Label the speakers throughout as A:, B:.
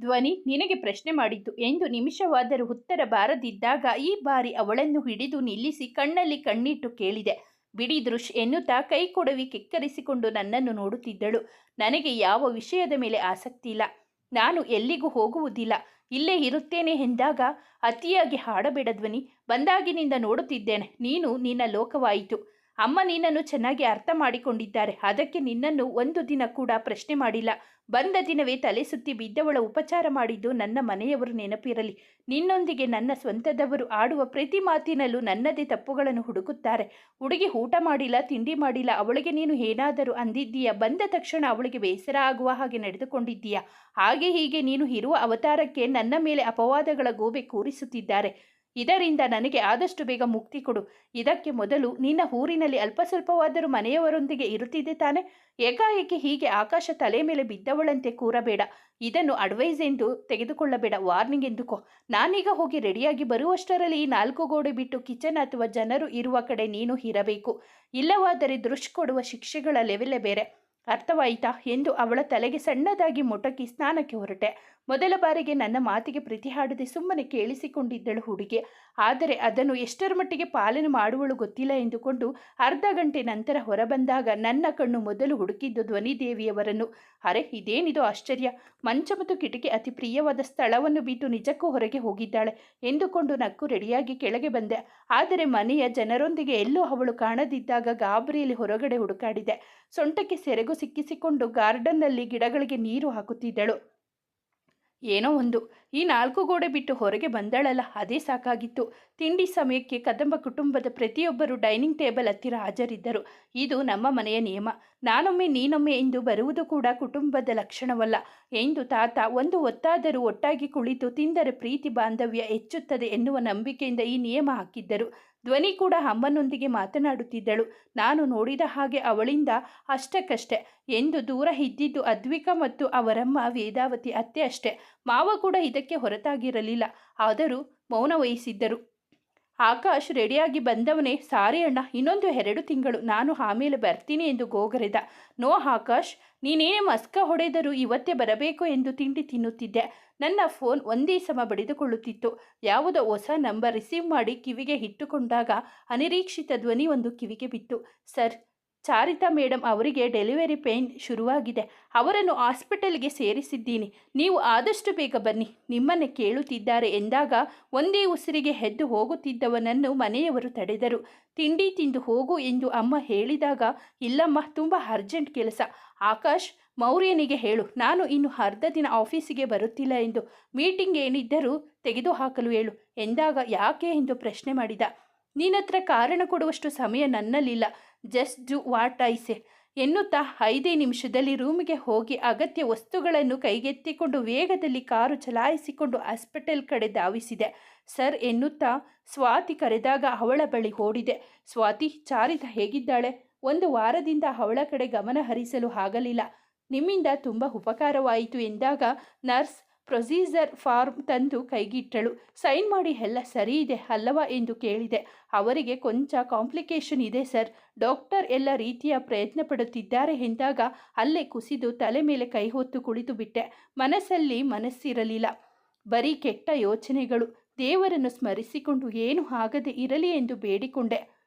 A: ಧ್ವನಿ ನಿನಗೆ ಪ್ರಶ್ನೆ ಮಾಡಿದ್ದು. ಎಂದು ನಿಮಿಷವಾದರೂ ಉತ್ತರ ಬಾರದಿದ್ದಾಗ ಈ ಬಾರಿ ಅವಳನ್ನು ಹಿಡಿದು ನಿಲ್ಲಿಸಿ ಕಣ್ಣಲ್ಲಿ ಕಣ್ಣಿಟ್ಟು ಕೇಳಿದೆ. ಬಿಡಿ ದೃಶ್ ಎನ್ನುತ್ತಾ ಕೈ ಕೊಡವಿ ಕೆಕ್ಕರಿಸಿಕೊಂಡು ನನ್ನನ್ನು ನೋಡುತ್ತಿದ್ದಳು. ನನಗೆ ಯಾವ ವಿಷಯದ ಮೇಲೆ ಆಸಕ್ತಿ ಇಲ್ಲ ನಾನು ಎಲ್ಲಿಗೂ ಹೋಗುವುದಿಲ್ಲ. ಇಲ್ಲೇ ಇರುತ್ತೇನೆ ಎಂದಾಗ ಅತಿಯಾಗಿ ಹಾಡಬೇಡ ಧ್ವನಿ. ಬಂದಾಗಿನಿಂದ ನೋಡುತ್ತಿದ್ದೇನೆ. ನೀನು ನಿನ್ನ ಲೋಕವಾಯಿತು. ಅಮ್ಮ ನಿನ್ನನ್ನು ಚೆನ್ನಾಗಿ ಅರ್ಥ ಮಾಡಿಕೊಂಡಿದ್ದಾರೆ. ಅದಕ್ಕೆ ನಿನ್ನನ್ನು ಒಂದು ದಿನ ಕೂಡ ಪ್ರಶ್ನೆ ಮಾಡಿಲ್ಲ. ಬಂದ ದಿನವೇ ತಲೆ ಸುತ್ತಿ ಬಿದ್ದವಳ ಉಪಚಾರ ಮಾಡಿದ್ದು ನನ್ನ ಮನೆಯವರು ನೆನಪಿರಲಿ. ನಿನ್ನೊಂದಿಗೆ ನನ್ನ ಸ್ವಂತದವರು ಆಡುವ ಪ್ರತಿ ಮಾತಿನಲ್ಲೂ ನನ್ನದೇ ತಪ್ಪುಗಳನ್ನು ಹುಡುಕುತ್ತಾರೆ. ಹುಡುಗಿ ಊಟ ಮಾಡಿಲ್ಲ, ತಿಂಡಿ ಮಾಡಿಲ್ಲ, ಅವಳಿಗೆ ನೀನು ಏನಾದರೂ ಅಂದಿದ್ದೀಯಾ? ಬಂದ ತಕ್ಷಣ ಅವಳಿಗೆ ಬೇಸರ ಆಗುವ ಹಾಗೆ ನಡೆದುಕೊಂಡಿದ್ದೀಯಾ? ಹಾಗೆ ಹೀಗೆ ನೀನು ಇರುವ ಅವತಾರಕ್ಕೆ ನನ್ನ ಮೇಲೆ ಅಪವಾದಗಳ ಗೋಬೆ ಕೂರಿಸುತ್ತಿದ್ದಾರೆ. ಇದರಿಂದ ನನಗೆ ಆದಷ್ಟು ಬೇಗ ಮುಕ್ತಿ ಕೊಡು. ಇದಕ್ಕೆ ಮೊದಲು ನಿನ್ನ ಊರಿನಲ್ಲಿ ಅಲ್ಪ ಸ್ವಲ್ಪವಾದರೂ ಮನೆಯವರೊಂದಿಗೆ ಇರುತ್ತಿದ್ದೆ ತಾನೆ. ಏಕಾಏಕಿ ಹೀಗೆ ಆಕಾಶ ತಲೆ ಮೇಲೆ ಬಿದ್ದವಳಂತೆ ಕೂರಬೇಡ. ಇದನ್ನು ಅಡ್ವೈಸ್ ಎಂದು ತೆಗೆದುಕೊಳ್ಳಬೇಡ. ವಾರ್ನಿಂಗ್ ಎಂದುಕೋ ನಾನೀಗ ಹೋಗಿ ರೆಡಿಯಾಗಿ ಬರುವಷ್ಟರಲ್ಲಿ ಈ ನಾಲ್ಕು ಗೋಡೆ ಬಿಟ್ಟು ಕಿಚನ್ ಅಥವಾ ಜನರು ಇರುವ ಕಡೆ ನೀನು ಇರಬೇಕು. ಇಲ್ಲವಾದರೆ ದೃಶ್ ಕೊಡುವ ಶಿಕ್ಷೆಗಳ ಲೆವೆಲ್ಲೇ ಬೇರೆ. ಅರ್ಥವಾಯಿತಾ? ಎಂದು ಅವಳ ತಲೆಗೆ ಸಣ್ಣದಾಗಿ ಮೊಟಕಿ ಸ್ನಾನಕ್ಕೆ ಹೊರಟೆ. ಮೊದಲ ಬಾರಿಗೆ ನನ್ನ ಮಾತಿಗೆ ಪ್ರತಿ ಹಾಡದೆ ಸುಮ್ಮನೆ ಕೇಳಿಸಿಕೊಂಡಿದ್ದಳು ಹುಡುಗಿ. ಆದರೆ ಅದನ್ನು ಎಷ್ಟರ ಮಟ್ಟಿಗೆ ಪಾಲನೆ ಮಾಡುವಳು ಗೊತ್ತಿಲ್ಲ ಎಂದುಕೊಂಡು ಅರ್ಧ ಗಂಟೆ ನಂತರ ಹೊರಬಂದಾಗ ನನ್ನ ಕಣ್ಣು ಮೊದಲು ಹುಡುಕಿದ್ದು ಧ್ವನಿದೇವಿಯವರನ್ನು. ಅರೆ, ಇದೇನಿದು ಆಶ್ಚರ್ಯ? ಮಂಚ ಮತ್ತು ಕಿಟಕಿ ಅತಿ ಪ್ರಿಯವಾದ ಸ್ಥಳವನ್ನು ಬಿಟ್ಟು ನಿಜಕ್ಕೂ ಹೊರಗೆ ಹೋಗಿದ್ದಾಳೆ ಎಂದುಕೊಂಡು ನಕ್ಕು ರೆಡಿಯಾಗಿ ಕೆಳಗೆ ಬಂದೆ. ಆದರೆ ಮನೆಯ ಜನರೊಂದಿಗೆ ಎಲ್ಲೂ ಅವಳು ಕಾಣದಿದ್ದಾಗ ಗಾಬರಿಯಲ್ಲಿ ಹೊರಗಡೆ ಹುಡುಕಾಡಿದೆ. ಸೊಂಟಕ್ಕೆ ಸೆರಗು ಸಿಕ್ಕಿಸಿಕೊಂಡು ಗಾರ್ಡನ್ನಲ್ಲಿ ಗಿಡಗಳಿಗೆ ನೀರು ಹಾಕುತ್ತಿದ್ದಳು. ಏನೋ ಒಂದು. ಈ ನಾಲ್ಕು ಗೋಡೆ ಬಿಟ್ಟು ಹೊರಗೆ ಬಂದಳಲ್ಲ, ಅದೇ ಸಾಕಾಗಿತ್ತು. ತಿಂಡಿ ಸಮಯಕ್ಕೆ ಕದಂಬ ಕುಟುಂಬದ ಪ್ರತಿಯೊಬ್ಬರು ಡೈನಿಂಗ್ ಟೇಬಲ್ ಹತ್ತಿರ ಹಾಜರಿದ್ದರು. ಇದು ನಮ್ಮ ಮನೆಯ ನಿಯಮ. ನಾನೊಮ್ಮೆ ನೀನೊಮ್ಮೆ ಎಂದು ಬರುವುದು ಕೂಡ ಕುಟುಂಬದ ಲಕ್ಷಣವಲ್ಲ. ಎಂದು ತಾತ ಒಂದು ಹೊತ್ತಾದರೂ ಒಟ್ಟಾಗಿ ಕುಳಿತು ತಿಂದರೆ ಪ್ರೀತಿ ಬಾಂಧವ್ಯ ಹೆಚ್ಚುತ್ತದೆ ಎನ್ನುವ ನಂಬಿಕೆಯಿಂದ ಈ ನಿಯಮ ಹಾಕಿದ್ದರು. ಧ್ವನಿ ಕೂಡ ಅಮ್ಮನೊಂದಿಗೆ ಮಾತನಾಡುತ್ತಿದ್ದಳು. ನಾನು ನೋಡಿದ ಹಾಗೆ ಅವಳಿಂದ, ಅಷ್ಟಕ್ಕಷ್ಟೆ. ಎಂದು ದೂರ ಇದ್ದಿದ್ದು ಅದ್ವಿಕ ಮತ್ತು ಅವರಮ್ಮ ವೇದಾವತಿ ಅತ್ತೆ ಅಷ್ಟೆ. ಮಾವ ಕೂಡ ಇದಕ್ಕೆ ಹೊರತಾಗಿರಲಿಲ್ಲ. ಆದರೂ ಮೌನ ವಹಿಸಿದ್ದರು. ಆಕಾಶ್ ರೆಡಿಯಾಗಿ ಬಂದವನೇ, ಸಾರಿ ಅಣ್ಣ, ಇನ್ನೊಂದು ಎರಡು ತಿಂಗಳು ನಾನು ಆಮೇಲೆ ಬರ್ತೀನಿ ಎಂದು ಗೋಗರೆದ. ನೋ ಆಕಾಶ್, ನೀನೇ ಮಸ್ಕ ಹೊಡೆದರೂ ಇವತ್ತೇ ಬರಬೇಕು ಎಂದು ತಿಂಡಿ ತಿನ್ನುತ್ತಿದ್ದೆ. ನನ್ನ ಫೋನ್ ಒಂದೇ ಸಮ ಬಡಿದುಕೊಳ್ಳುತ್ತಿತ್ತು. ಯಾವುದೋ ಹೊಸ ನಂಬರ್ ರಿಸೀವ್ ಮಾಡಿ ಕಿವಿಗೆ ಇಟ್ಟುಕೊಂಡಾಗ ಅನಿರೀಕ್ಷಿತ ಧ್ವನಿ ಒಂದು ಕಿವಿಗೆ ಬಿತ್ತು. ಸರ್ ಚಾರಿತಾ ಮೇಡಮ್ ಅವರಿಗೆ ಡೆಲಿವರಿ ಪೇಯ್ನ್ ಶುರುವಾಗಿದೆ. ಅವರನ್ನು ಹಾಸ್ಪಿಟಲ್ಗೆ ಸೇರಿಸಿದ್ದೀನಿ. ನೀವು ಆದಷ್ಟು ಬೇಗ ಬನ್ನಿ. ನಿಮ್ಮನ್ನು ಕೇಳುತ್ತಿದ್ದಾರೆ ಎಂದಾಗ ಒಂದೇ ಉಸಿರಿಗೆ ಹೆದ್ದು ಹೋಗುತ್ತಿದ್ದವನನ್ನು ಮನೆಯವರು ತಡೆದರು. ತಿಂಡಿ ತಿಂದು ಹೋಗು ಎಂದು ಅಮ್ಮ ಹೇಳಿದಾಗ, ಇಲ್ಲಮ್ಮ, ತುಂಬ ಅರ್ಜೆಂಟ್ ಕೆಲಸ. ಆಕಾಶ್, ಮೌರ್ಯನಿಗೆ ಹೇಳು. ನಾನು ಇನ್ನು ಅರ್ಧ ದಿನ ಆಫೀಸಿಗೆ ಬರುತ್ತಿಲ್ಲ ಎಂದು. ಮೀಟಿಂಗ್ ಏನಿದ್ದರೂ ತೆಗೆದುಹಾಕಲು ಹೇಳು ಎಂದಾಗ, ಯಾಕೆ? ಎಂದು ಪ್ರಶ್ನೆ ಮಾಡಿದ. ನಿನ್ನತ್ರ ಕಾರಣ ಕೊಡುವಷ್ಟು ಸಮಯ ನನ್ನಲ್ಲಿಲ್ಲ. Just do what I say. ಎನ್ನುತ್ತಾ ಐದೇ ನಿಮಿಷದಲ್ಲಿ ರೂಮಿಗೆ ಹೋಗಿ ಅಗತ್ಯ ವಸ್ತುಗಳನ್ನು ಕೈಗೆತ್ತಿಕೊಂಡು ವೇಗದಲ್ಲಿ ಕಾರು ಚಲಾಯಿಸಿಕೊಂಡು ಹಾಸ್ಪಿಟಲ್ ಕಡೆ ಧಾವಿಸಿದೆ. ಸರ್ ಎನ್ನುತ್ತಾ ಸ್ವಾತಿ ಕರೆದಾಗ ಅವಳ ಬಳಿ ಓಡಿದೆ. ಸ್ವಾತಿ ಚಾರಿತ ಹೇಗಿದ್ದಾಳೆ? ಒಂದು ವಾರದಿಂದ ಅವಳ ಕಡೆ ಗಮನ ಹರಿಸಲು ಆಗಲಿಲ್ಲ. ನಿಮ್ಮಿಂದ ತುಂಬ ಉಪಕಾರವಾಯಿತು ಎಂದಾಗ ನರ್ಸ್ ಪ್ರೊಸೀಜರ್ ಫಾರ್ಮ್ ತಂದು ಕೈಗಿಟ್ಟಳು. ಸೈನ್ ಮಾಡಿ, ಎಲ್ಲ ಸರಿ ಇದೆ, ಅಲ್ಲವ? ಎಂದು ಕೇಳಿದೆ. ಅವರಿಗೆ ಕೊಂಚ ಕಾಂಪ್ಲಿಕೇಶನ್ ಇದೆ ಸರ್. ಡಾಕ್ಟರ್ ಎಲ್ಲ ರೀತಿಯ ಪ್ರಯತ್ನ ಪಡುತ್ತಿದ್ದಾರೆ ಎಂದಾಗ ಅಲ್ಲೇ ಕುಸಿದು ತಲೆ ಮೇಲೆ ಕೈ ಹೊತ್ತು ಕುಳಿತು ಬಿಟ್ಟೆ. ಮನಸ್ಸಲ್ಲಿ ಮನಸ್ಸಿರಲಿಲ್ಲ. ಬರೀ ಕೆಟ್ಟ ಯೋಚನೆಗಳು. ದೇವರನ್ನು ಸ್ಮರಿಸಿಕೊಂಡು ಏನು ಆಗದೆ ಇರಲಿ ಎಂದು ಬೇಡಿಕೊಂಡೆ.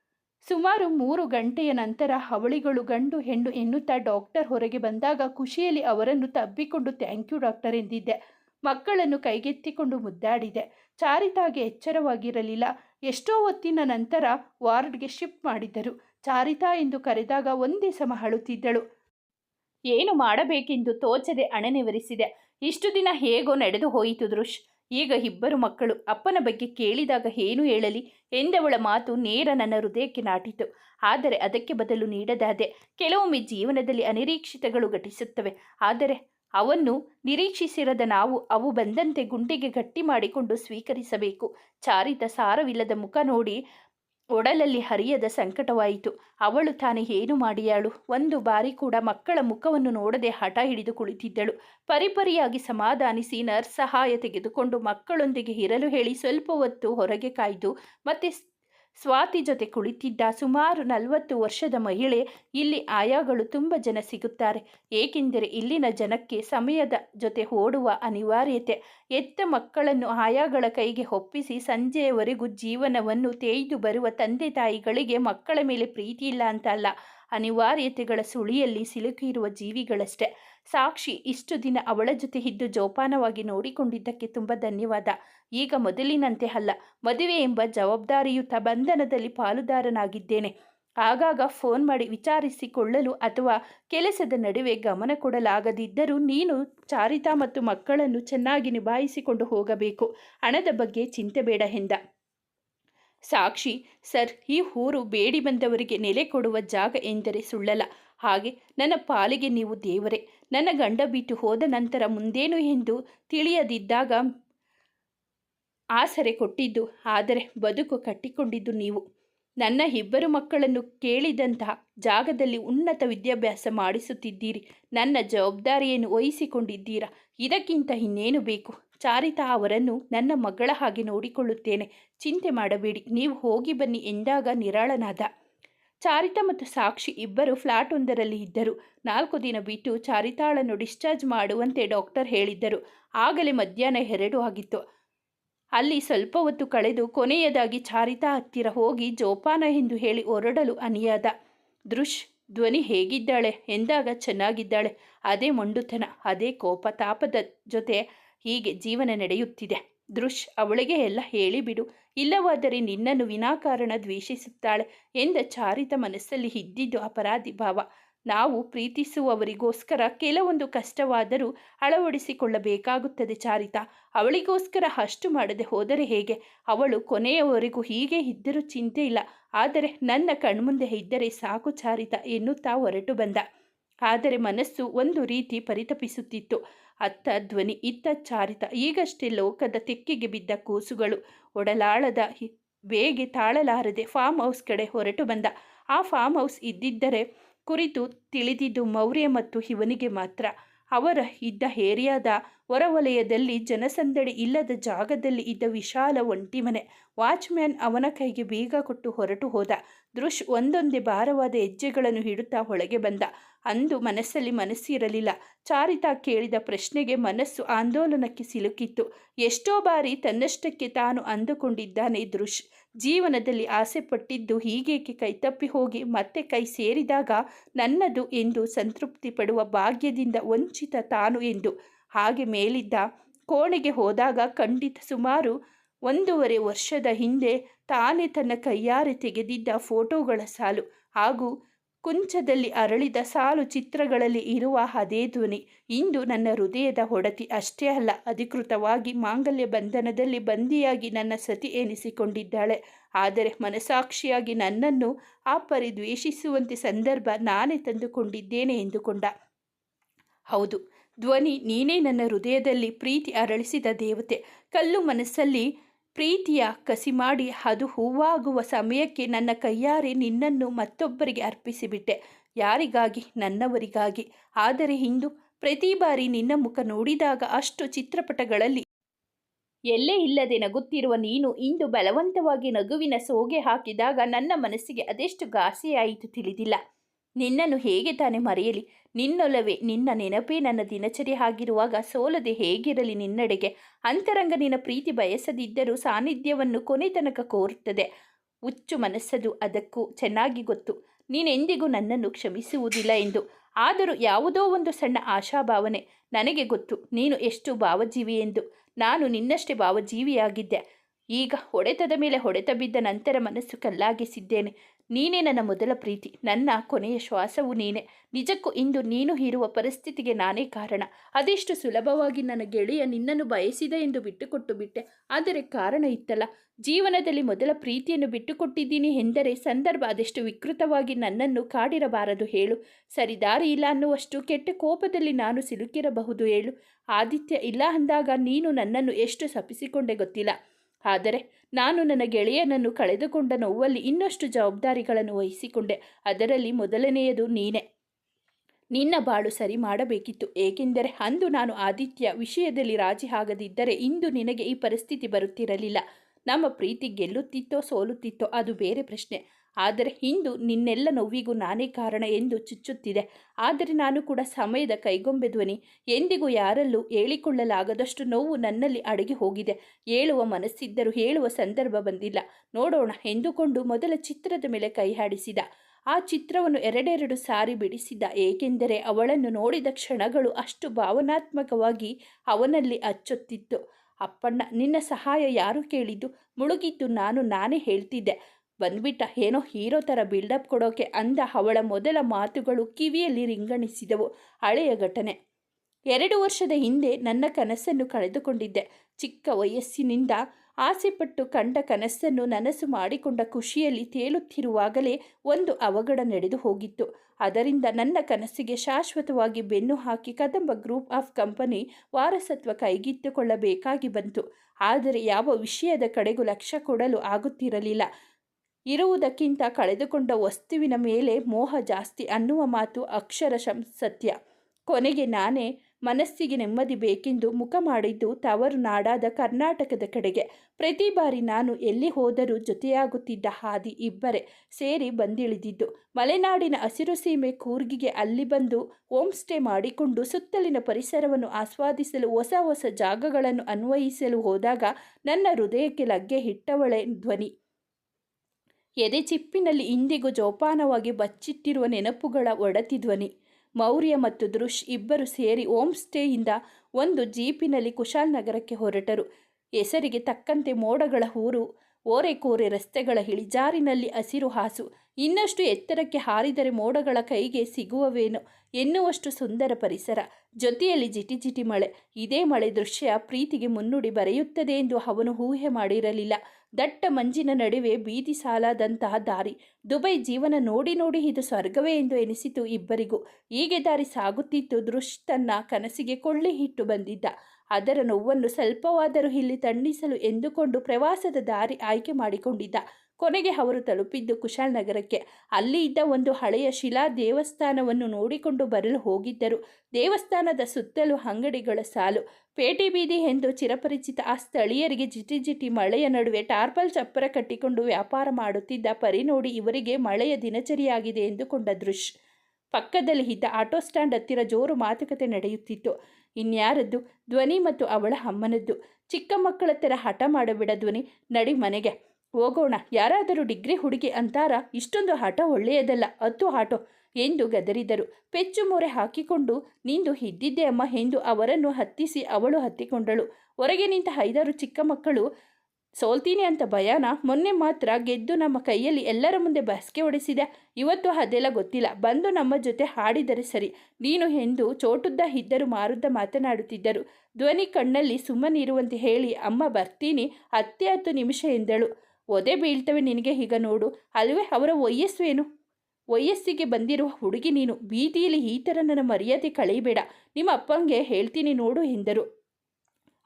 A: ಸುಮಾರು ಮೂರು ಗಂಟೆಯ ನಂತರ ಅವಳಿಗಳು ಗಂಡು ಹೆಣ್ಣು ಎನ್ನುತ್ತಾ ಡಾಕ್ಟರ್ ಹೊರಗೆ ಬಂದಾಗ ಖುಷಿಯಲ್ಲಿ ಅವರನ್ನು ತಬ್ಬಿಕೊಂಡು ಥ್ಯಾಂಕ್ ಯು ಡಾಕ್ಟರ್ ಎಂದಿದ್ದೆ. ಮಕ್ಕಳನ್ನು ಕೈಗೆತ್ತಿಕೊಂಡು ಮುದ್ದಾಡಿದೆ. ಚಾರಿತಾಗೆ ಎಚ್ಚರವಾಗಿರಲಿಲ್ಲ. ಎಷ್ಟೋ ಹೊತ್ತಿನ ನಂತರ ವಾರ್ಡ್ಗೆ ಶಿಫ್ಟ್ ಮಾಡಿದ್ದರು. ಚಾರಿತಾ ಎಂದು ಕರೆದಾಗ ಒಂದೇ ಸಮ ಅಳುತ್ತಿದ್ದಳು. ಏನು ಮಾಡಬೇಕೆಂದು ತೋಚದೆ ಅಣನೆವರಿಸಿದೆ ಇಷ್ಟು ದಿನ ಹೇಗೋ ನಡೆದು ಹೋಯಿತು ದೃಶ್ ಈಗ ಇಬ್ಬರು ಮಕ್ಕಳು ಅಪ್ಪನ ಬಗ್ಗೆ ಕೇಳಿದಾಗ ಏನು ಹೇಳಲಿ? ಎಂದವಳ ಮಾತು ನೇರ ನನ್ನ ಹೃದಯಕ್ಕೆ ನಾಟಿತು. ಆದರೆ ಅದಕ್ಕೆ ಬದಲು ನೀಡದಾದೆ. ಕೆಲವೊಮ್ಮೆ ಜೀವನದಲ್ಲಿ ಅನಿರೀಕ್ಷಿತಗಳು ಘಟಿಸುತ್ತವೆ. ಆದರೆ ಅವನ್ನು ನಿರೀಕ್ಷಿಸಿರದ ನಾವು ಅವು ಬಂದಂತೆ ಗುಂಡಿಗೆ ಗಟ್ಟಿ ಮಾಡಿಕೊಂಡು ಸ್ವೀಕರಿಸಬೇಕು. ಚಾರಿತ ಸಾರವಿಲ್ಲದ ಮುಖ ನೋಡಿ ಒಡಲಲ್ಲಿ ಹರಿಯದ ಸಂಕಟವಾಯಿತು. ಅವಳು ತಾನೇ ಏನು ಮಾಡಿಯಾಳು? ಒಂದು ಬಾರಿ ಕೂಡ ಮಕ್ಕಳ ಮುಖವನ್ನು ನೋಡದೆ ಹಠ ಹಿಡಿದು ಕುಳಿತಿದ್ದಳು. ಪರಿಪರಿಯಾಗಿ ಸಮಾಧಾನಿಸಿ ನರ್ಸ್ ಸಹಾಯ ತೆಗೆದುಕೊಂಡು ಮಕ್ಕಳೊಂದಿಗೆ ಇರಲು ಹೇಳಿ ಸ್ವಲ್ಪ ಹೊತ್ತು ಹೊರಗೆ ಕಾಯ್ದು ಮತ್ತೆ ಸ್ವಾತಿ ಜೊತೆ ಕುಳಿತಿದ್ದ ಸುಮಾರು ನಲವತ್ತು ವರ್ಷದ ಮಹಿಳೆ ಇಲ್ಲಿ ಆಯಾಗಳು ತುಂಬ ಜನ ಸಿಗುತ್ತಾರೆ. ಏಕೆಂದರೆ ಇಲ್ಲಿನ ಜನಕ್ಕೆ ಸಮಯದ ಜೊತೆ ಓಡುವ ಅನಿವಾರ್ಯತೆ. ಎತ್ತ ಮಕ್ಕಳನ್ನು ಆಯಾಗಳ ಕೈಗೆ ಒಪ್ಪಿಸಿ ಸಂಜೆಯವರೆಗೂ ಜೀವನವನ್ನು ತೇಯ್ದು ಬರುವ ತಂದೆ ತಾಯಿಗಳಿಗೆ ಮಕ್ಕಳ ಮೇಲೆ ಪ್ರೀತಿ ಇಲ್ಲ ಅಂತ ಅಲ್ಲ ಅನಿವಾರ್ಯತೆಗಳ ಸುಳಿಯಲ್ಲಿ ಸಿಲುಕಿರುವ ಜೀವಿಗಳಷ್ಟೇ. ಸಾಕ್ಷಿ ಇಷ್ಟು ದಿನ ಅವಳ ಜೊತೆ ಇದ್ದು ಜೋಪಾನವಾಗಿ ನೋಡಿಕೊಂಡಿದ್ದಕ್ಕೆ ತುಂಬ ಧನ್ಯವಾದ. ಈಗ ಮೊದಲಿನಂತೆ ಅಲ್ಲ, ಮದುವೆ ಎಂಬ ಜವಾಬ್ದಾರಿಯುತ ಬಂಧನದಲ್ಲಿ ಪಾಲುದಾರನಾಗಿದ್ದೇನೆ. ಆಗಾಗ ಫೋನ್ ಮಾಡಿ ವಿಚಾರಿಸಿಕೊಳ್ಳಲು ಅಥವಾ ಕೆಲಸದ ನಡುವೆ ಗಮನ ಕೊಡಲಾಗದಿದ್ದರೂ ನೀನು ಚಾರಿತಾ ಮತ್ತು ಮಕ್ಕಳನ್ನು ಚೆನ್ನಾಗಿ ನಿಭಾಯಿಸಿಕೊಂಡು ಹೋಗಬೇಕು. ಹಣದ ಬಗ್ಗೆ ಚಿಂತೆ ಬೇಡ ಎಂದ. ಸಾಕ್ಷಿ, ಸರ್, ಈ ಊರು ಬೇಡಿ ಬಂದವರಿಗೆ ನೆಲೆ ಕೊಡುವ ಜಾಗ ಎಂದರೆ ಸುಳ್ಳಲ್ಲ. ಹಾಗೆ ನನ್ನ ಪಾಲಿಗೆ ನೀವು ದೇವರೇ, ನನ್ನ ಗಂಡ ಬಿಟ್ಟು ಹೋದ ನಂತರ ಮುಂದೇನು ಎಂದು ತಿಳಿಯದಿದ್ದಾಗ ಆಸರೆ ಕೊಟ್ಟಿದ್ದು. ಆದರೆ ಬದುಕು ಕಟ್ಟಿಕೊಂಡಿದ್ದು ನೀವು. ನನ್ನ ಇಬ್ಬರು ಮಕ್ಕಳನ್ನು ಕೇಳಿದಂತಹ ಜಾಗದಲ್ಲಿ ಉನ್ನತ ವಿದ್ಯಾಭ್ಯಾಸ ಮಾಡಿಸುತ್ತಿದ್ದೀರಿ. ನನ್ನ ಜವಾಬ್ದಾರಿಯನ್ನು ವಹಿಸಿಕೊಂಡಿದ್ದೀರಾ? ಇದಕ್ಕಿಂತ ಇನ್ನೇನು ಬೇಕು? ಚಾರಿತಾ ಅವರನ್ನು ನನ್ನ ಮಗಳ ಹಾಗೆ ನೋಡಿಕೊಳ್ಳುತ್ತೇನೆ. ಚಿಂತೆ ಮಾಡಬೇಡಿ. ನೀವು ಹೋಗಿ ಬನ್ನಿ ಎಂದಾಗ ನಿರಾಳನಾದ ಚಾರಿತಾ ಮತ್ತು ಸಾಕ್ಷಿ ಇಬ್ಬರು ಫ್ಲಾಟ್ ಒಂದರಲ್ಲಿ ಇದ್ದರು. ನಾಲ್ಕು ದಿನ ಬಿಟ್ಟು ಚಾರಿತಾಳನ್ನು ಡಿಸ್ಚಾರ್ಜ್ ಮಾಡುವಂತೆ ಡಾಕ್ಟರ್ ಹೇಳಿದ್ದರು. ಆಗಲೇ ಮಧ್ಯಾಹ್ನ ಎರಡು ಆಗಿತ್ತು. ಅಲ್ಲಿ ಸ್ವಲ್ಪ ಹೊತ್ತು ಕಳೆದು ಕೊನೆಯದಾಗಿ ಚಾರಿತಾ ಹತ್ತಿರ ಹೋಗಿ ಜೋಪಾನ ಎಂದು ಹೇಳಿ ಹೊರಡಲು ಅನಿಯಾದ. ದೃಶ್ ಧ್ವನಿ ಹೇಗಿದ್ದಾಳೆ? ಎಂದಾಗ ಚೆನ್ನಾಗಿದ್ದಾಳೆ. ಅದೇ ಮೊಂಡುತನ, ಅದೇ ಕೋಪ, ತಾಪದ ಜೊತೆ ಹೀಗೆ ಜೀವನ ನಡೆಯುತ್ತಿದೆ. ದೃಶ್ ಅವಳಿಗೆ ಎಲ್ಲ ಹೇಳಿಬಿಡು ಇಲ್ಲವಾದರೆ ನಿನ್ನನ್ನು ವಿನಾಕಾರಣ ದ್ವೇಷಿಸುತ್ತಾಳೆ ಎಂದ ಚಾರಿತ ಮನಸ್ಸಲ್ಲಿ ಇದ್ದಿದ್ದು ಅಪರಾಧಿ ಭಾವ. ನಾವು ಪ್ರೀತಿಸುವವರಿಗೋಸ್ಕರ ಕೆಲವೊಂದು ಕಷ್ಟವಾದರೂ ಅಳವಡಿಸಿಕೊಳ್ಳಬೇಕಾಗುತ್ತದೆ ಚಾರಿತ. ಅವಳಿಗೋಸ್ಕರ ಅಷ್ಟು ಮಾಡದೆ ಹೋದರೆ ಹೇಗೆ? ಅವಳು ಕೊನೆಯವರೆಗೂ ಹೀಗೆ ಇದ್ದರೂ ಚಿಂತೆ ಇಲ್ಲ. ಆದರೆ ನನ್ನ ಕಣ್ಮುಂದೆ ಇದ್ದರೆ ಸಾಕು ಚಾರಿತ ಎನ್ನುತ್ತಾ ಹೊರಟು ಬಂದ. ಆದರೆ ಮನಸ್ಸು ಒಂದು ರೀತಿ ಪರಿತಪಿಸುತ್ತಿತ್ತು. ಅತ್ತ ಧ್ವನಿ ಇತ್ತ ಚಾರಿತ. ಈಗಷ್ಟೇ ಲೋಕದ ತೆಕ್ಕಿಗೆ ಬಿದ್ದ ಕೂಸುಗಳು ಒಡಲಾಳದ ಬೇಗೆ ತಾಳಲಾರದೆ ಫಾರ್ಮ್ ಹೌಸ್ ಕಡೆ ಹೊರಟು ಬಂದ. ಆ ಫಾರ್ಮ್ ಹೌಸ್ ಇದ್ದಿದ್ದರೆ ಕುರಿತು ತಿಳಿದಿದ್ದು ಮೌರ್ಯ ಮತ್ತು ಇವನಿಗೆ ಮಾತ್ರ. ಅವರ ಇದ್ದ ಏರಿಯಾದ ಹೊರವಲಯದಲ್ಲಿ ಜನಸಂದಡಿ ಇಲ್ಲದ ಜಾಗದಲ್ಲಿ ಇದ್ದ ವಿಶಾಲ ಒಂಟಿ ಮನೆ. ವಾಚ್ಮ್ಯಾನ್ ಅವನ ಕೈಗೆ ಬೀಗ ಕೊಟ್ಟು ಹೊರಟು ಹೋದ. ದೃಶ್ ಒಂದೊಂದೇ ಭಾರವಾದ ಹೆಜ್ಜೆಗಳನ್ನು ಹಿಡುತ್ತಾ ಒಳಗೆ ಬಂದ. ಅಂದು ಮನಸ್ಸಲ್ಲಿ ಮನಸ್ಸಿರಲಿಲ್ಲ. ಚಾರಿತಾ ಕೇಳಿದ ಪ್ರಶ್ನೆಗೆ ಮನಸ್ಸು ಆಂದೋಲನಕ್ಕೆ ಸಿಲುಕಿತ್ತು. ಎಷ್ಟೋ ಬಾರಿ ತನ್ನಷ್ಟಕ್ಕೆ ತಾನು ಅಂದುಕೊಂಡಿದ್ದಾನೆ ದೃಶ್. ಜೀವನದಲ್ಲಿ ಆಸೆ ಪಟ್ಟಿದ್ದು ಹೀಗೇಕೆ ಕೈತಪ್ಪಿ ಹೋಗಿ ಮತ್ತೆ ಕೈ ಸೇರಿದಾಗ ನನ್ನದು ಎಂದು ಸಂತೃಪ್ತಿ ಪಡುವ ಭಾಗ್ಯದಿಂದ ವಂಚಿತ ತಾನು ಎಂದು. ಹಾಗೆ ಮೇಲಿದ್ದ ಕೋಣೆಗೆ ಹೋದಾಗ ಖಂಡಿತ ಸುಮಾರು ಒಂದೂವರೆ ವರ್ಷದ ಹಿಂದೆ ತಾನೇ ತನ್ನ ಕೈಯಾರೆ ತೆಗೆದಿದ್ದ ಫೋಟೋಗಳ ಸಾಲು ಹಾಗೂ ಕುಂಚದಲ್ಲಿ ಅರಳಿದ ಸಾಲು ಚಿತ್ರಗಳಲ್ಲಿ ಇರುವ ಅದೇ ಧ್ವನಿ. ಇಂದು ನನ್ನ ಹೃದಯದ ಹೊಡತಿ ಅಷ್ಟೇ ಅಲ್ಲ, ಅಧಿಕೃತವಾಗಿ ಮಾಂಗಲ್ಯ ಬಂಧನದಲ್ಲಿ ಬಂದಿಯಾಗಿ ನನ್ನ ಸತಿ ಎನಿಸಿಕೊಂಡಿದ್ದಾಳೆ. ಆದರೆ ಮನಸಾಕ್ಷಿಯಾಗಿ ನನ್ನನ್ನು ಆ ಪರಿ ದ್ವೇಷಿಸುವಂತೆ ಸಂದರ್ಭ ನಾನೇ ತಂದುಕೊಂಡಿದ್ದೇನೆ ಎಂದುಕೊಂಡ. ಹೌದು, ಧ್ವನಿ ನೀನೇ ನನ್ನ ಹೃದಯದಲ್ಲಿ ಪ್ರೀತಿ ಅರಳಿಸಿದ ದೇವತೆ. ಕಲ್ಲು ಮನಸ್ಸಲ್ಲಿ ಪ್ರೀತಿಯ ಕಸಿ ಮಾಡಿ ಅದು ಹೂವಾಗುವ ಸಮಯಕ್ಕೆ ನನ್ನ ಕೈಯಾರೆ ನಿನ್ನನ್ನು ಮತ್ತೊಬ್ಬರಿಗೆ ಅರ್ಪಿಸಿಬಿಟ್ಟೆ. ಯಾರಿಗಾಗಿ? ನನ್ನವರಿಗಾಗಿ. ಆದರೆ ಇಂದು ಪ್ರತಿ ಬಾರಿ ನಿನ್ನ ಮುಖ ನೋಡಿದಾಗ ಅಷ್ಟು ಚಿತ್ರಪಟಗಳಲ್ಲಿ ಎಲ್ಲೇ ಇಲ್ಲದೆ ನಗುತ್ತಿರುವ ನೀನು ಇಂದು ಬಲವಂತವಾಗಿ ನಗುವಿನ ಸೋಗೆ ಹಾಕಿದಾಗ ನನ್ನ ಮನಸ್ಸಿಗೆ ಅದೆಷ್ಟು ಘಾಸಿಯಾಯಿತು ತಿಳಿದಿಲ್ಲ. ನಿನ್ನನ್ನು ಹೇಗೆ ತಾನೆ ಮರೆಯಲಿ? ನಿನ್ನೊಲವೇ, ನಿನ್ನ ನೆನಪೇ ನನ್ನ ದಿನಚರಿ ಆಗಿರುವಾಗ ಸೋಲದೆ ಹೇಗಿರಲಿ ನಿನ್ನಡೆಗೆ? ಅಂತರಂಗ ನಿನ್ನ ಪ್ರೀತಿ ಬಯಸದಿದ್ದರೂ ಸಾನ್ನಿಧ್ಯವನ್ನು ಕೊನೆ ತನಕ ಕೋರುತ್ತದೆ ಹುಚ್ಚು ಮನಸ್ಸದು ಅದಕ್ಕೂ ಚೆನ್ನಾಗಿ ಗೊತ್ತು. ನೀನೆಂದಿಗೂ ನನ್ನನ್ನು ಕ್ಷಮಿಸುವುದಿಲ್ಲ ಎಂದು. ಆದರೂ ಯಾವುದೋ ಒಂದು ಸಣ್ಣ ಆಶಾಭಾವನೆ ನನಗೆ ಗೊತ್ತು. ನೀನು ಎಷ್ಟು ಭಾವಜೀವಿ ಎಂದು. ನಾನು ನಿನ್ನಷ್ಟೇ ಭಾವಜೀವಿಯಾಗಿದ್ದೆ. ಈಗ ಹೊಡೆತದ ಮೇಲೆ ಹೊಡೆತ ಬಿದ್ದ ನಂತರ ಮನಸ್ಸು ಕಲ್ಲಾಗಿಸಿದ್ದೇನೆ. ನೀನೇ ನನ್ನ ಮೊದಲ ಪ್ರೀತಿ. ನನ್ನ ಕೊನೆಯ ಶ್ವಾಸವು ನೀನೆ. ನಿಜಕ್ಕೂ ಇಂದು ನೀನು ಇರುವ ಪರಿಸ್ಥಿತಿಗೆ ನಾನೇ ಕಾರಣ. ಅದೆಷ್ಟು ಸುಲಭವಾಗಿ ನನ್ನ ಗೆಳೆಯ ನಿನ್ನನ್ನು ಬಯಸಿದೆ ಎಂದು ಬಿಟ್ಟುಕೊಟ್ಟು ಬಿಟ್ಟೆ. ಆದರೆ ಕಾರಣ ಇತ್ತಲ್ಲ. ಜೀವನದಲ್ಲಿ ಮೊದಲ ಪ್ರೀತಿಯನ್ನು ಬಿಟ್ಟುಕೊಟ್ಟಿದ್ದೀನಿ ಎಂದರೆ ಸಂದರ್ಭ ಅದೆಷ್ಟು ವಿಕೃತವಾಗಿ ನನ್ನನ್ನು ಕಾಡಿರಬಾರದು ಹೇಳು. ಸರಿದಾರಿ ಇಲ್ಲ ಅನ್ನುವಷ್ಟು ಕೆಟ್ಟ ಕೋಪದಲ್ಲಿ ನಾನು ಸಿಲುಕಿರಬಹುದು ಹೇಳು. ಆದಿತ್ಯ, ಇಲ್ಲ ಅಂದಾಗ ನೀನು ನನ್ನನ್ನು ಎಷ್ಟು ಸಪಿಸಿಕೊಂಡೆ ಗೊತ್ತಿಲ್ಲ. ಆದರೆ ನಾನು ನನ್ನ ಗೆಳೆಯನನ್ನು ಕಳೆದುಕೊಂಡ ನೋವಲ್ಲಿ ಇನ್ನಷ್ಟು ಜವಾಬ್ದಾರಿಗಳನ್ನು ವಹಿಸಿಕೊಂಡೆ. ಅದರಲ್ಲಿ ಮೊದಲನೆಯದು ನೀನೆ. ನಿನ್ನ ಬಾಳು ಸರಿ ಮಾಡಬೇಕಿತ್ತು. ಏಕೆಂದರೆ ಅಂದು ನಾನು ಆದಿತ್ಯ ವಿಷಯದಲ್ಲಿ ರಾಜಿ ಆಗದಿದ್ದರೆ ಇಂದು ನಿನಗೆ ಈ ಪರಿಸ್ಥಿತಿ ಬರುತ್ತಿರಲಿಲ್ಲ. ನಮ್ಮ ಪ್ರೀತಿ ಗೆಲ್ಲುತ್ತಿತ್ತೋ ಸೋಲುತ್ತಿತ್ತೋ ಅದು ಬೇರೆ ಪ್ರಶ್ನೆ. ಆದರೆ ಇಂದು ನಿನ್ನೆಲ್ಲ ನೋವಿಗೂ ನಾನೇ ಕಾರಣ ಎಂದು ಚುಚ್ಚುತ್ತಿದೆ. ಆದರೆ ನಾನು ಕೂಡ ಸಮಯದ ಕೈಗೊಂಬೆ ಧ್ವನಿ. ಎಂದಿಗೂ ಯಾರಲ್ಲೂ ಹೇಳಿಕೊಳ್ಳಲಾಗದಷ್ಟು ನೋವು ನನ್ನಲ್ಲಿ ಅಡಗಿ ಹೋಗಿದೆ. ಹೇಳುವ ಮನಸ್ಸಿದ್ದರೂ ಹೇಳುವ ಸಂದರ್ಭ ಬಂದಿಲ್ಲ. ನೋಡೋಣ ಎಂದುಕೊಂಡು ಮೊದಲ ಚಿತ್ರದ ಮೇಲೆ ಕೈ ಹಾಡಿಸಿದ. ಆ ಚಿತ್ರವನ್ನು ಎರಡೆರಡು ಸಾರಿ ಬಿಡಿಸಿದ. ಏಕೆಂದರೆ ಅವಳನ್ನು ನೋಡಿದ ಕ್ಷಣಗಳು ಅಷ್ಟು ಭಾವನಾತ್ಮಕವಾಗಿ ಅವನಲ್ಲಿ ಅಚ್ಚೊತ್ತಿತ್ತು. ಅಪ್ಪಣ್ಣ, ನಿನ್ನ ಸಹಾಯ ಯಾರು ಕೇಳಿದ್ದು? ಮುಳುಗಿದ್ದು ನಾನು ನಾನೇ ಹೇಳ್ತಿದ್ದೆ. ಬಂದ್ಬಿಟ್ಟ ಏನೋ ಹೀರೋ ಥರ ಬಿಲ್ಡಪ್ ಕೊಡೋಕೆ ಅಂದ ಅವಳ ಮೊದಲ ಮಾತುಗಳು ಕಿವಿಯಲ್ಲಿ ರಿಂಗಣಿಸಿದವು. ಹಳೆಯ ಘಟನೆ. ಎರಡು ವರ್ಷದ ಹಿಂದೆ ನನ್ನ ಕನಸನ್ನು ಕಳೆದುಕೊಂಡಿದ್ದೆ. ಚಿಕ್ಕ ವಯಸ್ಸಿನಿಂದ ಆಸೆಪಟ್ಟು ಕಂಡ ಕನಸನ್ನು ನನಸು ಮಾಡಿಕೊಂಡ ಖುಷಿಯಲ್ಲಿ ತೇಲುತ್ತಿರುವಾಗಲೇ ಒಂದು ಅವಘಡ ನಡೆದು ಹೋಗಿತ್ತು. ಅದರಿಂದ ನನ್ನ ಕನಸಿಗೆ ಶಾಶ್ವತವಾಗಿ ಬೆನ್ನು ಹಾಕಿ ಕದಂಬ ಗ್ರೂಪ್ ಆಫ್ ಕಂಪನಿ ವಾರಸತ್ವ ಕೈಗಿತ್ತುಕೊಳ್ಳಬೇಕಾಗಿ ಬಂತು. ಆದರೆ ಯಾವ ವಿಷಯದ ಕಡೆಗೂ ಲಕ್ಷ್ಯ ಕೊಡಲು ಆಗುತ್ತಿರಲಿಲ್ಲ. ಇರುವುದಕ್ಕಿಂತ ಕಳೆದುಕೊಂಡ ವಸ್ತುವಿನ ಮೇಲೆ ಮೋಹ ಜಾಸ್ತಿ ಅನ್ನುವ ಮಾತು ಅಕ್ಷರಶಃ ಸತ್ಯ. ಕೊನೆಗೆ ನಾನೇ ಮನಸ್ಸಿಗೆ ನೆಮ್ಮದಿ ಬೇಕೆಂದು ಮುಖ ಮಾಡಿದ್ದು ತವರು ನಾಡಾದ ಕರ್ನಾಟಕದ ಕಡೆಗೆ. ಪ್ರತಿ ಬಾರಿ ನಾನು ಎಲ್ಲಿ ಹೋದರೂ ಜೊತೆಯಾಗುತ್ತಿದ್ದ ಹಾದಿ ಇಬ್ಬರೇ ಸೇರಿ ಬಂದಿಳಿದಿದ್ದು. ಮಲೆನಾಡಿನ ಹಸಿರು ಸೀಮೆ ಕೂರ್ಗಿಗೆ ಅಲ್ಲಿ ಬಂದು ಹೋಮ್ ಸ್ಟೇ ಮಾಡಿಕೊಂಡು ಸುತ್ತಲಿನ ಪರಿಸರವನ್ನು ಆಸ್ವಾದಿಸಲು ಹೊಸ ಹೊಸ ಜಾಗಗಳನ್ನು ಅನ್ವಯಿಸಲು ಹೋದಾಗ ನನ್ನ ಹೃದಯಕ್ಕೆ ಲಗ್ಗೆ ಹಿಟ್ಟವಳೆ ಧ್ವನಿ. ಎದೆ ಚಿಪ್ಪಿನಲ್ಲಿ ಇಂದಿಗೂ ಜೋಪಾನವಾಗಿ ಬಚ್ಚಿಟ್ಟಿರುವ ನೆನಪುಗಳ ಒಡತಿ ಧ್ವನಿ. ಮೌರ್ಯ ಮತ್ತು ದೃಶ್ ಇಬ್ಬರು ಸೇರಿ ಹೋಮ್ ಸ್ಟೇಯಿಂದ ಒಂದು ಜೀಪಿನಲ್ಲಿ ಕುಶಾಲನಗರಕ್ಕೆ ಹೊರಟರು. ಹೆಸರಿಗೆ ತಕ್ಕಂತೆ ಮೋಡಗಳ ಊರು ಓರೆಕೋರೆ ರಸ್ತೆಗಳ ಇಳಿಜಾರಿನಲ್ಲಿ ಹಸಿರು ಹಾಸು. ಇನ್ನಷ್ಟು ಎತ್ತರಕ್ಕೆ ಹಾರಿದರೆ ಮೋಡಗಳ ಕೈಗೆ ಸಿಗುವವೇನು ಎನ್ನುವಷ್ಟು ಸುಂದರ ಪರಿಸರ. ಜೊತೆಯಲ್ಲಿ ಜಿಟಿ ಜಿಟಿ ಮಳೆ. ಇದೇ ಮಳೆ ದೃಶ್ಯ ಪ್ರೀತಿಗೆ ಮುನ್ನುಡಿ ಬರೆಯುತ್ತದೆ ಎಂದು ಅವನು ಊಹೆ ಮಾಡಿರಲಿಲ್ಲ. ದಟ್ಟ ಮಂಜಿನ ನಡುವೆ ಬೀದಿ ಸಾಲದಂತಹ ದಾರಿ. ದುಬೈ ಜೀವನ ನೋಡಿ ನೋಡಿ ಇದು ಸ್ವರ್ಗವೇ ಎಂದು ಎನಿಸಿತು ಇಬ್ಬರಿಗೂ. ಹೀಗೆ ದಾರಿ ಸಾಗುತ್ತಿತ್ತು ದೃಶ್ ತನ್ನ ಕನಸಿಗೆ ಕೊಳ್ಳಿ ಹಿಟ್ಟು ಬಂದಿದ್ದ. ಅದರ ನೋವನ್ನು ಸ್ವಲ್ಪವಾದರೂ ಇಲ್ಲಿ ತಣ್ಣಿಸಲು ಎಂದುಕೊಂಡು ಪ್ರವಾಸದ ದಾರಿ ಆಯ್ಕೆ ಮಾಡಿಕೊಂಡಿದ್ದ. ಕೊನೆಗೆ ಅವರು ತಲುಪಿದ್ದು ಕುಶಾಲ್ ನಗರಕ್ಕೆ. ಅಲ್ಲಿ ಇದ್ದ ಒಂದು ಹಳೆಯ ಶಿಲಾ ದೇವಸ್ಥಾನವನ್ನು ನೋಡಿಕೊಂಡು ಬರಲು ಹೋಗಿದ್ದರು. ದೇವಸ್ಥಾನದ ಸುತ್ತಲೂ ಅಂಗಡಿಗಳ ಸಾಲು. ಪೇಟೆ ಬೀದಿ ಎಂದು ಚಿರಪರಿಚಿತ ಆ ಸ್ಥಳೀಯರಿಗೆ ಜಿಟಿ ಜಿಟಿ ಮಳೆಯ ನಡುವೆ ಟಾರ್ಪಲ್ ಚಪ್ಪರ ಕಟ್ಟಿಕೊಂಡು ವ್ಯಾಪಾರ ಮಾಡುತ್ತಿದ್ದ ಪರಿ ನೋಡಿ ಇವರಿಗೆ ಮಳೆಯ ದಿನಚರಿಯಾಗಿದೆ ಎಂದುಕೊಂಡ ದೃಶ್. ಪಕ್ಕದಲ್ಲಿ ಇದ್ದ ಆಟೋ ಸ್ಟ್ಯಾಂಡ್ ಹತ್ತಿರ ಜೋರು ಮಾತುಕತೆ ನಡೆಯುತ್ತಿತ್ತು. ಇನ್ಯಾರದ್ದು? ಧ್ವನಿ ಮತ್ತು ಅವಳ ಅಮ್ಮನದ್ದು. ಚಿಕ್ಕ ಮಕ್ಕಳ ಥರ ಹಠ ಮಾಡಬಿಡ ಧ್ವನಿ. ನಡಿ ಮನೆಗೆ. ಹೋಗೋಣ. ಯಾರಾದರೂ ಡಿಗ್ರಿ ಹುಡುಗಿ ಅಂತಾರ? ಇಷ್ಟೊಂದು ಹಠ ಒಳ್ಳೆಯದಲ್ಲ. ಹತ್ತು ಆಟೋ ಎಂದು ಗದರಿದರು. ಪೆಚ್ಚು ಮೊರೆ ಹಾಕಿಕೊಂಡು, ನಿಂದು ಇದ್ದಿದ್ದೆ ಅಮ್ಮ ಎಂದು ಅವರನ್ನು ಹತ್ತಿಸಿ ಅವಳು ಹತ್ತಿಕೊಂಡಳು. ಹೊರಗೆ ನಿಂತ ಐದಾರು ಚಿಕ್ಕ ಮಕ್ಕಳು ಸೋಲ್ತೀನಿ ಅಂತ ಭಯನ ಮೊನ್ನೆ ಮಾತ್ರ ಗೆದ್ದು ನಮ್ಮ ಕೈಯಲ್ಲಿ ಎಲ್ಲರ ಮುಂದೆ ಬಸ್ಗೆ ಹೊಡೆಸಿದೆ. ಇವತ್ತು ಅದೆಲ್ಲ ಗೊತ್ತಿಲ್ಲ. ಬಂದು ನಮ್ಮ ಜೊತೆ ಹಾಡಿದರೆ ಸರಿ. ನೀನು ಎಂದು ಚೋಟುದ್ದ ಇದ್ದರು ಮಾರುದ್ದ ಮಾತನಾಡುತ್ತಿದ್ದರು. ಧ್ವನಿ ಕಣ್ಣಲ್ಲಿ ಸುಮ್ಮನಿರುವಂತೆ ಹೇಳಿ, ಅಮ್ಮ, ಬರ್ತೀನಿ. ಹತ್ತೇ ಹತ್ತು ನಿಮಿಷ ಎಂದಳು. ಒದೆ ಬೀಳ್ತವೆ ನಿನಗೆ ಈಗ ನೋಡು. ಅಲ್ವೇ ಅವರ ವಯಸ್ಸು ಏನು? ವಯಸ್ಸಿಗೆ ಬಂದಿರುವ ಹುಡುಗಿ ನೀನು. ಬೀದಿಯಲ್ಲಿ ಈ ಥರ ನನ್ನ ಮರ್ಯಾದೆ ಕಳೆಯಬೇಡ. ನಿಮ್ಮ ಅಪ್ಪಂಗೆ ಹೇಳ್ತೀನಿ ನೋಡು ಎಂದರು.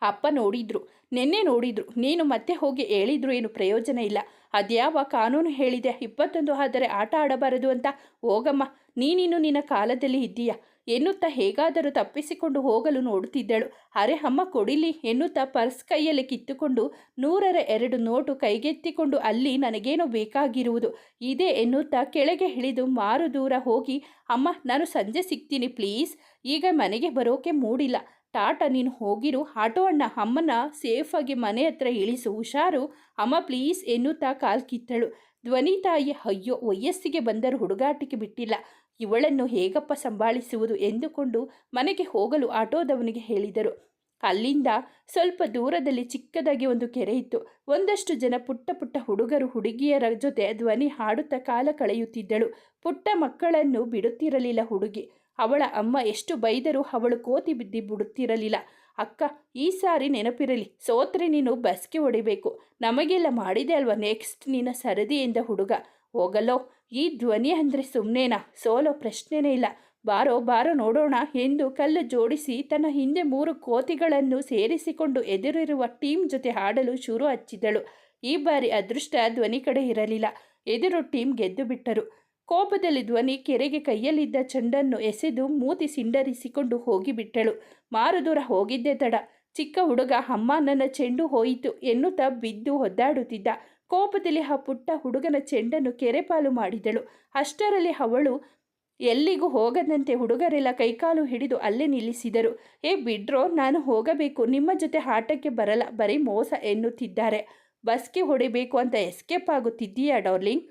A: ಅಪ್ಪ ನೋಡಿದ್ರು, ನಿನ್ನೆ ನೋಡಿದ್ರು, ನೀನು ಮತ್ತೆ ಹೋಗಿ ಹೇಳಿದ್ರು ಏನು ಪ್ರಯೋಜನ ಇಲ್ಲ. ಅದ್ಯಾವ ಕಾನೂನು ಹೇಳಿದೆ, ಇಪ್ಪತ್ತೊಂದು ಆದರೆ ಆಟ ಆಡಬಾರದು ಅಂತ. ಹೋಗಮ್ಮ, ನೀನಿನ್ನು ನಿನ್ನ ಕಾಲದಲ್ಲಿ ಇದ್ದೀಯ? ಎನ್ನುತ್ತಾ ಹೇಗಾದರೂ ತಪ್ಪಿಸಿಕೊಂಡು ಹೋಗಲು ನೋಡುತ್ತಿದ್ದಳು. ಅರೆ ಅಮ್ಮ, ಕೊಡಿಲಿ ಎನ್ನುತ್ತಾ ಪರ್ಸ್ ಕೈಯಲ್ಲಿ ಕಿತ್ತುಕೊಂಡು ನೂರರ ಎರಡು ನೋಟು ಕೈಗೆತ್ತಿಕೊಂಡು ಅಲ್ಲಿ ನನಗೇನೋ ಬೇಕಾಗಿರುವುದು. ಇದೆ ಎನ್ನುತ್ತಾ ಕೆಳಗೆ ಇಳಿದು ಮಾರು ದೂರ ಹೋಗಿ, ಅಮ್ಮ, ನಾನು ಸಂಜೆ ಸಿಗ್ತೀನಿ ಪ್ಲೀಸ್. ಈಗ ಮನೆಗೆ ಬರೋಕೆ ಮೂಡಿಲ್ಲ. ಟಾಟ, ನೀನು ಹೋಗಿರು. ಆಟೋ ಅಣ್ಣ, ಅಮ್ಮನ ಸೇಫಾಗಿ ಮನೆ ಹತ್ರ ಇಳಿಸು. ಹುಷಾರು. ಅಮ್ಮ ಪ್ಲೀಸ್ ಎನ್ನುತ್ತಾ ಕಾಲ್ ಕಿತ್ತಳು. ಧ್ವನಿ ತಾಯಿ, ಅಯ್ಯೋ, ವಯಸ್ಸಿಗೆ ಬಂದರೂ ಹುಡುಗಾಟಿಕೆ ಬಿಟ್ಟಿಲ್ಲ. ಇವಳನ್ನು ಹೇಗಪ್ಪ ಸಂಭಾಳಿಸುವುದು? ಎಂದುಕೊಂಡು ಮನೆಗೆ ಹೋಗಲು ಆಟೋದವನಿಗೆ ಹೇಳಿದರು. ಅಲ್ಲಿಂದ ಸ್ವಲ್ಪ ದೂರದಲ್ಲಿ ಚಿಕ್ಕದಾಗಿ ಒಂದು ಕೆರೆ ಇತ್ತು. ಒಂದಷ್ಟು ಜನ ಪುಟ್ಟ ಪುಟ್ಟ ಹುಡುಗರು ಹುಡುಗಿಯರ ಜೊತೆ ಧ್ವನಿ ಹಾಡುತ್ತಾ ಕಾಲ ಕಳೆಯುತ್ತಿದ್ದಳು. ಪುಟ್ಟ ಮಕ್ಕಳನ್ನು ಬಿಡುತ್ತಿರಲಿಲ್ಲ ಹುಡುಗಿ. ಅವಳ ಅಮ್ಮ ಎಷ್ಟು ಬೈದರೂ ಅವಳು ಕೋತಿ ಬಿದ್ದಿ ಬಿಡುತ್ತಿರಲಿಲ್ಲ. ಅಕ್ಕ, ಈ ಸಾರಿ ನೆನಪಿರಲಿ. ಸೋತ್ರೆ ನೀನು ಬಸ್ಗೆ ಹೊಡಿಬೇಕು. ನಮಗೆಲ್ಲ ಮಾಡಿದೆ ಅಲ್ವಾ ನೆಕ್ಸ್ಟ್ ನಿನ್ನ ಸರದಿಯಿಂದ ಹುಡುಗ. ಹೋಗಲೋ, ಈ ಧ್ವನಿ ಅಂದರೆ ಸುಮ್ಮನೆನಾ ಸೋಲೋ ಪ್ರಶ್ನೆನೇ ಇಲ್ಲ. ಬಾರೋ ಬಾರೋ ನೋಡೋಣ ಎಂದು ಕಲ್ಲು ಜೋಡಿಸಿ ತನ್ನ ಹಿಂದೆ ಮೂರು ಕೋತಿಗಳನ್ನು ಸೇರಿಸಿಕೊಂಡು ಎದುರಿರುವ ಟೀಮ್ ಜೊತೆ ಹಾಡಲು ಶುರು ಹಚ್ಚಿದಳು. ಈ ಬಾರಿ ಅದೃಷ್ಟ ಧ್ವನಿ ಕಡೆ ಇರಲಿಲ್ಲ. ಎದುರು ಟೀಮ್ ಗೆದ್ದು ಬಿಟ್ಟರು. ಕೋಪದಲ್ಲಿ ಧ್ವನಿ ಕೆರೆಗೆ ಕೈಯಲ್ಲಿದ್ದ ಚೆಂಡನ್ನು ಎಸೆದು ಮೂತಿ ಸಿಂಡರಿಸಿಕೊಂಡು ಹೋಗಿಬಿಟ್ಟಳು ಮಾರು ದೂರ ಹೋಗಿದ್ದೇ ತಡ. ಚಿಕ್ಕ ಹುಡುಗ, ಅಮ್ಮ, ನನ್ನ ಚೆಂಡು ಹೋಯಿತು ಎನ್ನುತ್ತಾ ಬಿದ್ದು ಒದ್ದಾಡುತ್ತಿದ್ದ. ಕೋಪದಲ್ಲಿ ಆ ಪುಟ್ಟ ಹುಡುಗನ ಚೆಂಡನ್ನು ಕೆರೆಪಾಲು ಮಾಡಿದಳು. ಅಷ್ಟರಲ್ಲಿ ಅವಳು ಎಲ್ಲಿಗೂ ಹೋಗದಂತೆ ಹುಡುಗರೆಲ್ಲ ಕೈಕಾಲು ಹಿಡಿದು ಅಲ್ಲೇ ನಿಲ್ಲಿಸಿದರು. ಏ ಬಿಡ್ರೋ, ನಾನು ಹೋಗಬೇಕು. ನಿಮ್ಮ ಜೊತೆ ಆಟಕ್ಕೆ ಬರಲ್ಲ. ಬರೀ ಮೋಸ ಎನ್ನುತ್ತಿದ್ದಾರೆ. ಬಸ್ಗೆ ಹೊಡಿಬೇಕು ಅಂತ ಎಸ್ಕೇಪ್ ಆಗುತ್ತಿದ್ದೀಯಾ, ಡಾರ್ಲಿಂಗ್?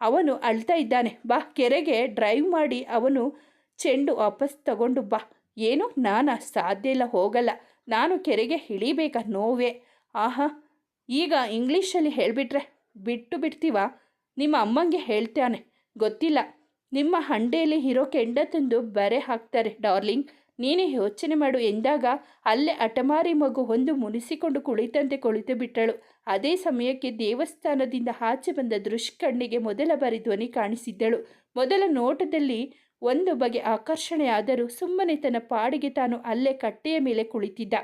A: ಅವನು ಅಳ್ತಾ ಇದ್ದಾನೆ. ಬಾ, ಕೆರೆಗೆ ಡ್ರೈವ್ ಮಾಡಿ. ಅವನು ಚೆಂಡು ವಾಪಸ್ ತಗೊಂಡು ಬಾ. ಏನು ನಾನು ಸಾಧ್ಯ ಇಲ್ಲ, ಹೋಗಲ್ಲ. ನಾನು ಕೆರೆಗೆ ಇಳಿಬೇಕಾ ನೋವೇ? ಆಹಾ, ಈಗ ಇಂಗ್ಲೀಷಲ್ಲಿ ಹೇಳಿಬಿಟ್ರೆ ಬಿಟ್ಟು ಬಿಡ್ತೀವಾ? ನಿಮ್ಮ ಅಮ್ಮಂಗೆ ಹೇಳ್ತಾನೆ. ಗೊತ್ತಿಲ್ಲ. ನಿಮ್ಮ ಹಂಡೆಯಲ್ಲಿ ಇರೋ ಕೆಂಡ ತಂದು ಬರೆ ಹಾಕ್ತಾರೆ, ಡಾರ್ಲಿಂಗ್. ನೀನೇ ಯೋಚನೆ ಮಾಡು, ಎಂದಾಗ ಅಲ್ಲೇ ಅಟಮಾರಿ ಮಗು ಒಂದು ಮುನಿಸಿಕೊಂಡು ಕುಳಿತಂತೆ ಕುಳಿತು ಬಿಟ್ಟಳು. ಅದೇ ಸಮಯಕ್ಕೆ ದೇವಸ್ಥಾನದಿಂದ ಆಚೆ ಬಂದ ದೃಷ್ಕಣ್ಣಿಗೆ ಮೊದಲ ಬಾರಿ ಧ್ವನಿ ಕಾಣಿಸಿದ್ದಳು. ಮೊದಲ ನೋಟದಲ್ಲಿ ಒಂದು ಬಗೆ ಆಕರ್ಷಣೆಯಾದರೂ ಸುಮ್ಮನೆ ತನ್ನ ಪಾಡಿಗೆ ತಾನು ಅಲ್ಲೇ ಕಟ್ಟೆಯ ಮೇಲೆ ಕುಳಿತಿದ್ದ.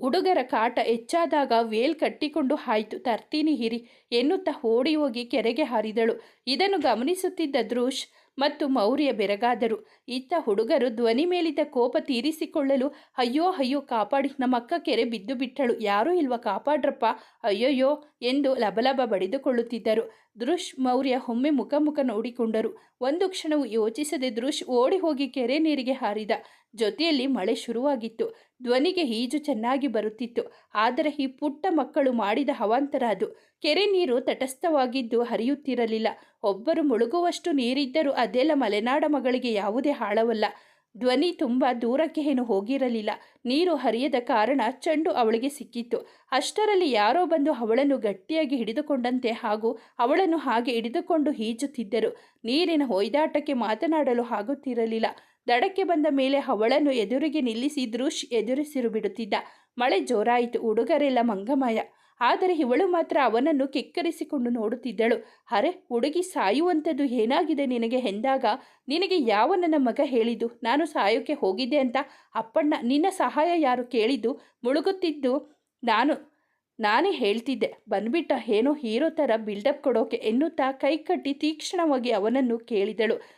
A: ಹುಡುಗರ ಕಾಟ ಹೆಚ್ಚಾದಾಗ ವೇಲ್ ಕಟ್ಟಿಕೊಂಡು ಹಾಯ್ತು ತರ್ತೀನಿ ಹಿರಿ, ಎನ್ನುತ್ತಾ ಓಡಿ ಹೋಗಿ ಕೆರೆಗೆ ಹಾರಿದಳು. ಇದನ್ನು ಗಮನಿಸುತ್ತಿದ್ದ ದೃಶ್ ಮತ್ತು ಮೌರ್ಯ ಬೆರಗಾದರು. ಇತ್ತ ಹುಡುಗರು ಧ್ವನಿ ಮೇಲಿದ್ದ ಕೋಪ ತೀರಿಸಿಕೊಳ್ಳಲು ಅಯ್ಯೋ ಅಯ್ಯೋ, ಕಾಪಾಡಿ, ನಮ್ಮ ಅಕ್ಕ ಕೆರೆ ಬಿದ್ದು ಬಿಟ್ಟಳು. ಯಾರೂ ಇಲ್ವಾ ಕಾಪಾಡ್ರಪ್ಪ? ಅಯ್ಯೋಯ್ಯೋ ಎಂದು ಲಬಲಬ ಬಡಿದುಕೊಳ್ಳುತ್ತಿದ್ದರು. ದೃಶ್ ಮೌರ್ಯ ಒಮ್ಮೆ ಮುಖ ಮುಖ ನೋಡಿಕೊಂಡರು. ಒಂದು ಕ್ಷಣವು ಯೋಚಿಸದೆ ದೃಶ್ ಓಡಿ ಹೋಗಿ ಕೆರೆ ನೀರಿಗೆ ಹಾರಿದ. ಜೊತೆಯಲ್ಲಿ ಮಳೆ ಶುರುವಾಗಿತ್ತು. ಧ್ವನಿಗೆ ಈಜು ಚೆನ್ನಾಗಿ ಬರುತ್ತಿತ್ತು. ಆದರೆ ಈ ಪುಟ್ಟ ಮಕ್ಕಳು ಮಾಡಿದ ಅವಾಂತರ ಅದು. ಕೆರೆ ನೀರು ತಟಸ್ಥವಾಗಿದ್ದು ಹರಿಯುತ್ತಿರಲಿಲ್ಲ. ಒಬ್ಬರು ಮುಳುಗುವಷ್ಟು ನೀರಿದ್ದರೂ ಅದೆಲ್ಲ ಮಲೆನಾಡ ಮಗಳಿಗೆ ಯಾವುದೇ ಹಾಳವಲ್ಲ. ಧ್ವನಿ ತುಂಬ ದೂರಕ್ಕೆ ಏನು ಹೋಗಿರಲಿಲ್ಲ. ನೀರು ಹರಿಯದ ಕಾರಣ ಚೆಂಡು ಅವಳಿಗೆ ಸಿಕ್ಕಿತ್ತು. ಅಷ್ಟರಲ್ಲಿ ಯಾರೋ ಬಂದು ಅವಳನ್ನು ಗಟ್ಟಿಯಾಗಿ ಹಿಡಿದುಕೊಂಡಂತೆ ಹಾಗೂ ಅವಳನ್ನು ಹಾಗೆ ಹಿಡಿದುಕೊಂಡು ಈಜುತ್ತಿದ್ದರು. ನೀರಿನ ಹೊಯ್ದಾಟಕ್ಕೆ ಮಾತನಾಡಲು ಆಗುತ್ತಿರಲಿಲ್ಲ. ದಡಕ್ಕೆ ಬಂದ ಮೇಲೆ ಅವಳನ್ನು ಎದುರಿಗೆ ನಿಲ್ಲಿಸಿ ದೃಶ್ ಎದುರಿಸಿರು ಬಿಡುತ್ತಿದ್ದ ಮಳೆ ಜೋರಾಯಿತು. ಹುಡುಗರೆಲ್ಲ ಮಂಗಮಯ. ಆದರೆ ಇವಳು ಮಾತ್ರ ಅವನನ್ನು ಕಿಕ್ಕರಿಸಿಕೊಂಡು ನೋಡುತ್ತಿದ್ದಳು. ಅರೆ, ಹುಡುಗಿ ಸಾಯುವಂಥದ್ದು ಏನಾಗಿದೆ ನಿನಗೆ? ಎಂದಾಗ, ನಿನಗೆ ಯಾವ ನನ್ನ ಮಗ ಹೇಳಿದ್ದು? ನಾನು ಸಾಯೋಕ್ಕೆ ಹೋಗಿದ್ದೆ ಅಂತ ಅಪ್ಪಣ್ಣ ನಿನ್ನ ಸಹಾಯ ಯಾರು ಕೇಳಿದ್ದು? ಮುಳುಗುತ್ತಿದ್ದು ನಾನು, ನಾನೇ ಹೇಳ್ತಿದ್ದೆ. ಬಂದ್ಬಿಟ್ಟ, ಏನೋ ಹೀರೋ ಥರ ಬಿಲ್ಡಪ್ ಕೊಡೋಕೆ ಎನ್ನುತ್ತಾ ಕೈಕಟ್ಟಿ ತೀಕ್ಷ್ಣವಾಗಿ ಅವನನ್ನು ಕೇಳಿದಳು.